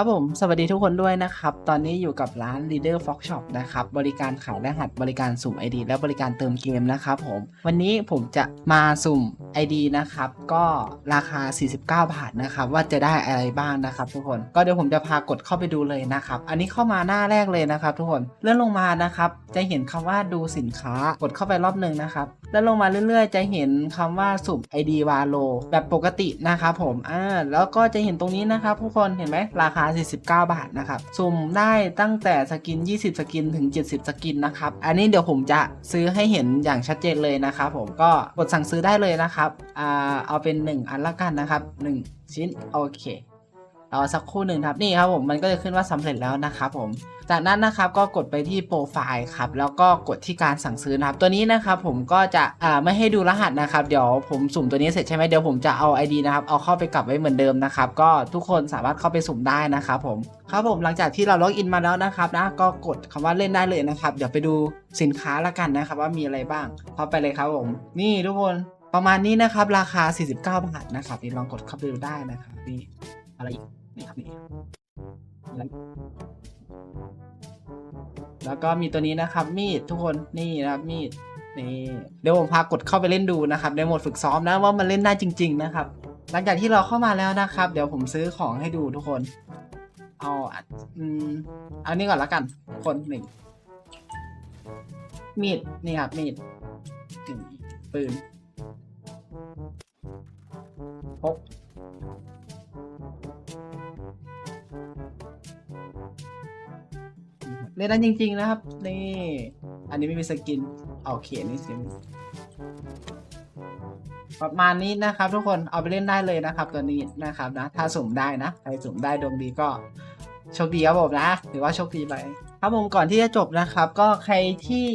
ครับผม สวัสดีทุกคนด้วยนะครับ ตอนนี้อยู่กับร้าน Leader Fox Shop นะครับ บริการขายรหัสบริการสุ่ม ID และบริการเติมเกมนะครับผม วันนี้ผมจะมาสุ่ม ID นะครับก็ราคา 49 บาทนะครับว่าจะได้อะไรบ้างนะครับ ทุกคนก็เดี๋ยวผมจะพากดเข้าไปดูเลยนะครับอันนี้เข้ามาหน้าแรกเลยนะครับ ทุกคนเลื่อนลงมานะครับจะเห็นคำว่าดูสินค้ากดเข้าไปรอบหนึ่งนะครับแล้วลงมาเรื่อยๆ จะเห็นคำว่าสุ่ม ID วาโลแบบปกตินะครับผมอ่าแล้วก็จะเห็นตรงนี้นะครับทุกคนเห็นไหมราคา 49 บาทนะครับสุ่มได้ตั้งแต่สกิน 20 สกินถึง 70 สกินนะครับอันนี้เดี๋ยวผมจะซื้อให้เห็นอย่างชัดเจนเลยนะครับผมก็กดสั่งซื้อได้เลยนะครับอ่าเอาเป็น 1 อันละกันนะครับ 1 ชิ้นโอเครอสักครู่หนึ่งครับนี่ครับผมมันก็จะขึ้นว่าสำเร็จแล้วนะครับผมจากนั้นนะครับก็กดไปที่โปรไฟล์ครับแล้วก็กดที่การสั่งซื้อนะครับตัวนี้นะครับผมก็จะอ่าไม่ให้ดูรหัสนะครับเดี๋ยวผมสุ่มตัวนี้เสร็จใช่ไหมเดี๋ยวผมจะเอา ID นะครับเอาเข้าไปกลับไว้เหมือนเดิมนะครับก็ทุกคนสามารถเข้าไปสุ่มได้นะครับผมครับผมหลังจากที่เราล็อกอินมาแล้วนะครับนะก็กดคำว่าเล่นได้เลยนะครับเดี๋ยวไปดูสินค้าละกันนะครับว่ามีอะไรบ้างเข้าไปเลยครับผม นี่ทุกคน ประมาณนี้นะครับ ราคา 49 บาทนะครับนี่ลองกดเข้าไปดูได้นะครับนี่อะไรอีกนี่ครับนี่แล้วก็มีตัวนี้นะครับ มีดทุกคนนี่นะครับมีดนี่เดี๋ยวผมพากดเข้าไปเล่นดูนะครับ ในโหมดฝึกซ้อมนะว่ามันเล่นได้จริง ๆ นะครับ หลังจากที่เราเข้ามาแล้วนะครับ เดี๋ยวผมซื้อของให้ดูทุกคน เอาอืมเอานี่ก่อนละกันคนหนึ่งมีดนี่ครับมีดหนึ่งปืน พกเล่นได้จริง ๆ นะครับ นี่ อันนี้ไม่มีสกินโอเคนี่สิประมาณนี้นะครับทุกคนเอาไปเล่นได้เลยนะครับ ตัวนี้นะครับนะ ถ้าสุ่มได้นะใครสุ่มได้ดวงดีก็โชคดีครับผมนะถือว่าโชคดีไปครับผมก่อนที่จะจบนะครับ ก็ใครที่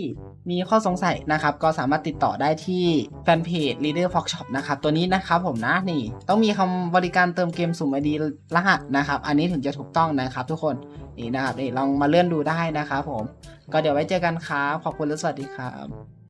มีข้อสงสัยนะครับก็สามารถติดต่อได้ที่แฟนเพจ Leader Fox Shop นะครับตัวนี้นะครับผมนะนี่ต้องมีคำบริการเติมเกมสุ่มไอดีรหัสนะครับ อันนี้ถึงจะถูกต้องนะครับทุกคนนี่นะครับนี่ลองมาเลื่อนดูได้นะครับผม ก็เดี๋ยวไว้เจอกันครับขอบคุณและสวัสดีครับ